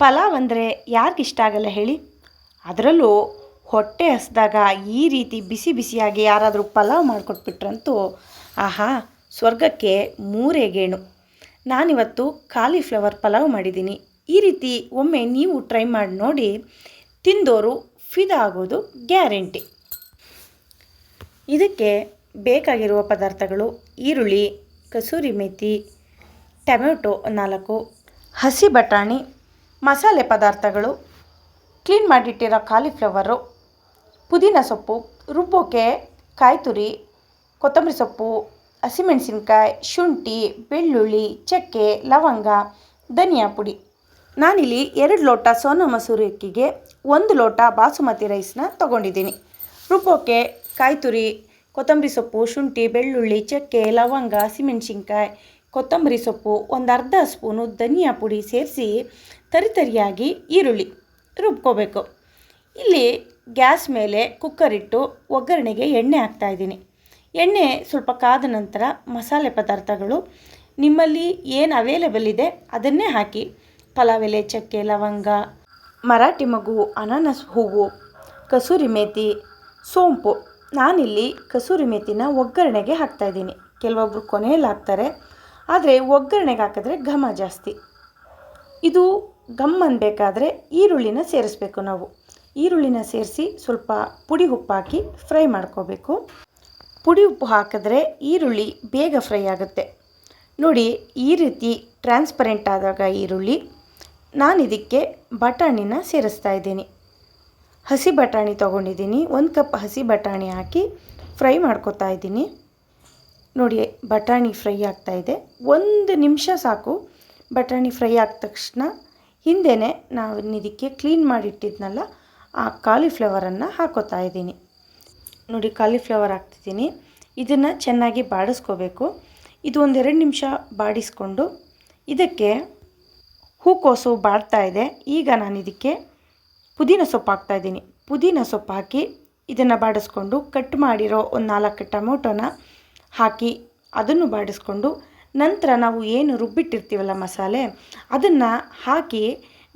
ಪಲಾವ್ ಅಂದರೆ ಯಾರಿಗಿಷ್ಟ ಆಗಲ್ಲ ಹೇಳಿ? ಅದರಲ್ಲೂ ಹೊಟ್ಟೆ ಹಸ್ದಾಗ ಈ ರೀತಿ ಬಿಸಿ ಬಿಸಿಯಾಗಿ ಯಾರಾದರೂ ಪಲಾವ್ ಮಾಡಿಕೊಟ್ಬಿಟ್ರಂತೂ ಆಹಾ, ಸ್ವರ್ಗಕ್ಕೆ ಮೂರೇ ಗೇಣು. ನಾನಿವತ್ತು ಕಾಲಿಫ್ಲವರ್ ಪಲಾವ್ ಮಾಡಿದ್ದೀನಿ ಈ ರೀತಿ ಒಮ್ಮೆ ನೀವು ಟ್ರೈ ಮಾಡಿ ನೋಡಿ, ತಿಂದೋರು ಫಿದಾ ಆಗೋದು ಗ್ಯಾರಂಟಿ. ಇದಕ್ಕೆ ಬೇಕಾಗಿರುವ ಪದಾರ್ಥಗಳು ಈರುಳ್ಳಿ, ಕಸೂರಿ ಮೇಥಿ ಟೊಮೆಟೊ ನಾಲ್ಕು, ಹಸಿ ಬಟಾಣಿ ಮಸಾಲೆ ಪದಾರ್ಥಗಳು. ಕ್ಲೀನ್ ಮಾಡಿಟ್ಟಿರೋ ಕಾಲಿಫ್ಲವರು, ಪುದೀನ ಸೊಪ್ಪು, ರುಬ್ಬೋಕೆ ಕಾಯಿ ತುರಿ ಕೊತ್ತಂಬರಿ ಸೊಪ್ಪು, ಹಸಿಮೆಣಸಿನ್ಕಾಯಿ, ಶುಂಠಿ, ಬೆಳ್ಳುಳ್ಳಿ, ಚಕ್ಕೆ, ಲವಂಗ, ಧನಿಯಾ ಪುಡಿ. ನಾನಿಲ್ಲಿ ಎರಡು ಲೋಟ ಸೋನಾ ಮಸೂರಿ ಅಕ್ಕಿಗೆ ಒಂದು ಲೋಟ ಬಾಸುಮತಿ ರೈಸ್ನ ತೊಗೊಂಡಿದ್ದೀನಿ. ರುಬ್ಬೋಕೆ ಕಾಯಿ ತುರಿ ಕೊತ್ತಂಬರಿ ಸೊಪ್ಪು, ಶುಂಠಿ, ಬೆಳ್ಳುಳ್ಳಿ, ಚಕ್ಕೆ, ಲವಂಗ, ಹಸಿಮೆಣಸಿನ್ಕಾಯಿ, ಕೊತ್ತಂಬರಿ ಸೊಪ್ಪು ಒಂದು ಅರ್ಧ ಸ್ಪೂನು ಧನಿಯಾ ಪುಡಿ ಸೇರಿಸಿ ತರಿತರಿಯಾಗಿ ಈರುಳ್ಳಿ ರುಬ್ಕೋಬೇಕು. ಇಲ್ಲಿ ಗ್ಯಾಸ್ ಮೇಲೆ ಕುಕ್ಕರ್ ಇಟ್ಟು ಒಗ್ಗರಣೆಗೆ ಎಣ್ಣೆ ಹಾಕ್ತಾಯಿದ್ದೀನಿ ಎಣ್ಣೆ ಸ್ವಲ್ಪ ಕಾದ ನಂತರ ಮಸಾಲೆ ಪದಾರ್ಥಗಳು ನಿಮ್ಮಲ್ಲಿ ಏನು ಅವೈಲೇಬಲ್ ಇದೆ ಅದನ್ನೇ ಹಾಕಿ. ಪಲಾವ್ ಎಲೆ ಚಕ್ಕೆ ಲವಂಗ, ಮರಾಠಿ ಮಗು, ಅನಾನಸ್ ಹೂವು, ಕಸೂರಿ ಮೇತಿ, ಸೋಂಪು. ನಾನಿಲ್ಲಿ ಕಸೂರಿ ಮೇತಿನ ಒಗ್ಗರಣೆಗೆ ಹಾಕ್ತಾಯಿದ್ದೀನಿ ಕೆಲವೊಬ್ಬರು ಕೊನೆಯಲ್ಲಿ ಹಾಕ್ತಾರೆ, ಆದರೆ ಒಗ್ಗರಣೆಗೆ ಹಾಕಿದ್ರೆ ಘಮ ಜಾಸ್ತಿ. ಇದು ಘಮ್ ಅನ್ಬೇಕಾದ್ರೆ ಈರುಳ್ಳಿನ ಸೇರಿಸ್ಬೇಕು ನಾವು. ಈರುಳ್ಳಿನ ಸೇರಿಸಿ ಸ್ವಲ್ಪ ಪುಡಿ ಉಪ್ಪು ಹಾಕಿ ಫ್ರೈ ಮಾಡ್ಕೋಬೇಕು. ಪುಡಿ ಉಪ್ಪು ಹಾಕಿದ್ರೆ ಈರುಳ್ಳಿ ಬೇಗ ಫ್ರೈ ಆಗುತ್ತೆ. ನೋಡಿ, ಈ ರೀತಿ ಟ್ರಾನ್ಸ್ಪರೆಂಟ್ ಆದಾಗ ಈರುಳ್ಳಿ, ನಾನು ಇದಕ್ಕೆ ಬಟಾಣಿನ ಸೇರಿಸ್ತಾ ಇದ್ದೀನಿ. ಹಸಿ ಬಟಾಣಿ ತೊಗೊಂಡಿದ್ದೀನಿ. ಒಂದು ಕಪ್ ಹಸಿ ಬಟಾಣಿ ಹಾಕಿ ಫ್ರೈ ಮಾಡ್ಕೊತಾ ಇದ್ದೀನಿ. ನೋಡಿ, ಬಟಾಣಿ ಫ್ರೈ ಆಗ್ತಾಯಿದೆ ಒಂದು ನಿಮಿಷ ಸಾಕು ಬಟಾಣಿ ಫ್ರೈ ಆದ ತಕ್ಷಣ ಹಿಂದೆಯೇ ನಾವು ಇದಕ್ಕೆ ಕ್ಲೀನ್ ಮಾಡಿಟ್ಟಿದ್ನಲ್ಲ, ಆ ಕಾಲಿಫ್ಲವರನ್ನು ಹಾಕೋತಾ ಇದ್ದೀನಿ. ನೋಡಿ ಕಾಲಿಫ್ಲವರ್ ಹಾಕ್ತಿದ್ದೀನಿ. ಇದನ್ನು ಚೆನ್ನಾಗಿ ಬಾಡಿಸ್ಕೋಬೇಕು. ಇದು ಒಂದೆರಡು ನಿಮಿಷ ಬಾಡಿಸ್ಕೊಂಡು ಇದಕ್ಕೆ ಹೂಕೋಸು ಬಾಡ್ತಾ ಇದೆ. ಈಗ ನಾನು ಇದಕ್ಕೆ ಪುದೀನ ಸೊಪ್ಪು ಹಾಕ್ತಾಯಿದ್ದೀನಿ ಪುದೀನ ಸೊಪ್ಪು ಹಾಕಿ ಇದನ್ನು ಬಾಡಿಸ್ಕೊಂಡು ಕಟ್ ಮಾಡಿರೋ ಒಂದು ನಾಲ್ಕು ಟೊಮೊಟೊನ ಹಾಕಿ ಅದನ್ನು ಬಾಡಿಸ್ಕೊಂಡು ನಂತರ ನಾವು ಏನು ರುಬ್ಬಿಟ್ಟಿರ್ತೀವಲ್ಲ ಮಸಾಲೆ, ಅದನ್ನು ಹಾಕಿ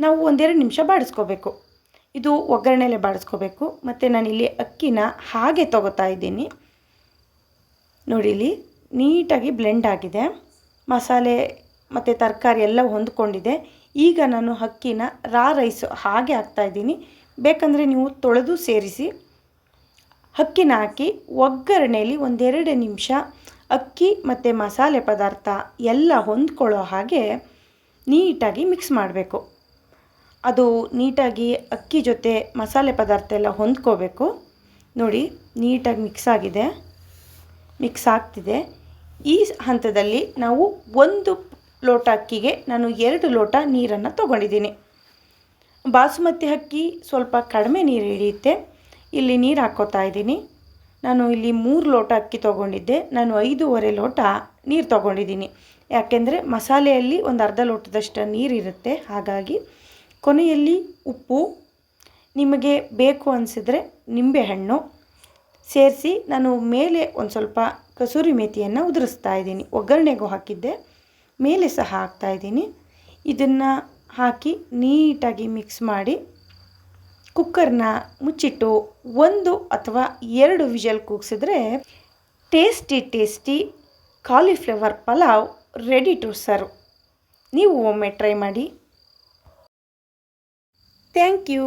ನಾವು ಒಂದೆರಡು ನಿಮಿಷ ಬಾಡಿಸ್ಕೋಬೇಕು. ಇದು ಒಗ್ಗರಣೆಲೆ ಬಾಡಿಸ್ಕೋಬೇಕು. ಮತ್ತು ನಾನಿಲ್ಲಿ ಅಕ್ಕಿನ ಹಾಗೆ ತೊಗೋತಾ ಇದ್ದೀನಿ. ನೋಡಿಲಿ ನೀಟಾಗಿ ಬ್ಲೆಂಡ್ ಆಗಿದೆ. ಮಸಾಲೆ ಮತ್ತು ತರಕಾರಿ ಎಲ್ಲ ಹೊಂದ್ಕೊಂಡಿದೆ. ಈಗ ನಾನು ಅಕ್ಕಿನ ರಾ ರೈಸ್ ಹಾಗೆ ಹಾಕ್ತಾಯಿದ್ದೀನಿ ಬೇಕಂದರೆ ನೀವು ತೊಳೆದು ಸೇರಿಸಿ. ಅಕ್ಕಿನ ಹಾಕಿ ಒಗ್ಗರಣೆಯಲ್ಲಿ ಒಂದೆರಡು ನಿಮಿಷ ಅಕ್ಕಿ ಮತ್ತು ಮಸಾಲೆ ಪದಾರ್ಥ ಎಲ್ಲ ಹೊಂದ್ಕೊಳ್ಳೋ ಹಾಗೆ ನೀಟಾಗಿ ಮಿಕ್ಸ್ ಮಾಡಬೇಕು. ಅದು ನೀಟಾಗಿ ಅಕ್ಕಿ ಜೊತೆ ಮಸಾಲೆ ಪದಾರ್ಥ ಎಲ್ಲ ಹೊಂದ್ಕೋಬೇಕು. ನೋಡಿ, ನೀಟಾಗಿ ಮಿಕ್ಸ್ ಆಗಿದೆ. ಮಿಕ್ಸ್ ಆಗ್ತಿದೆ. ಈ ಹಂತದಲ್ಲಿ ನಾವು ಒಂದು ಲೋಟ ಅಕ್ಕಿಗೆ ನಾನು ಎರಡು ಲೋಟ ನೀರನ್ನು ತೊಗೊಂಡಿದ್ದೀನಿ. ಬಾಸುಮತಿ ಅಕ್ಕಿ ಸ್ವಲ್ಪ ಕಡಿಮೆ ನೀರು ಹಿಡಿಯುತ್ತೆ. ಇಲ್ಲಿ ನೀರು ಹಾಕ್ಕೋತಾ ಇದ್ದೀನಿ. ನಾನು ಇಲ್ಲಿ ಮೂರು ಲೋಟ ಅಕ್ಕಿ ತೊಗೊಂಡಿದ್ದೆ. ನಾನು ಐದೂವರೆ ಲೋಟ ನೀರು ತೊಗೊಂಡಿದ್ದೀನಿ. ಯಾಕೆಂದರೆ ಮಸಾಲೆಯಲ್ಲಿ ಒಂದು ಅರ್ಧ ಲೋಟದಷ್ಟು ನೀರಿರುತ್ತೆ ಹಾಗಾಗಿ ಕೊನೆಯಲ್ಲಿ ಉಪ್ಪು, ನಿಮಗೆ ಬೇಕು ಅನಿಸಿದ್ರೆ ನಿಂಬೆಹಣ್ಣು ಸೇರಿಸಿ ನಾನು ಮೇಲೆ ಒಂದು ಸ್ವಲ್ಪ ಕಸೂರಿ ಮೇಥಿಯನ್ನು ಉದುರಿಸ್ತಾ ಇದ್ದೀನಿ. ಒಗ್ಗರಣೆಗೂ ಹಾಕಿದ್ದೆ. ಮೇಲೆ ಸಹ ಹಾಕ್ತಾಯಿದ್ದೀನಿ ಇದನ್ನು ಹಾಕಿ ನೀಟಾಗಿ ಮಿಕ್ಸ್ ಮಾಡಿ ಕುಕ್ಕರ್ನ ಮುಚ್ಚಿಟ್ಟು ಒಂದು ಅಥವಾ ಎರಡು whistle ಕೂಗಿಸಿದ್ರೆ tasty tasty cauliflower pulao ready to serve ನೀವು ಒಮ್ಮೆ ಟ್ರೈ ಮಾಡಿ. Thank you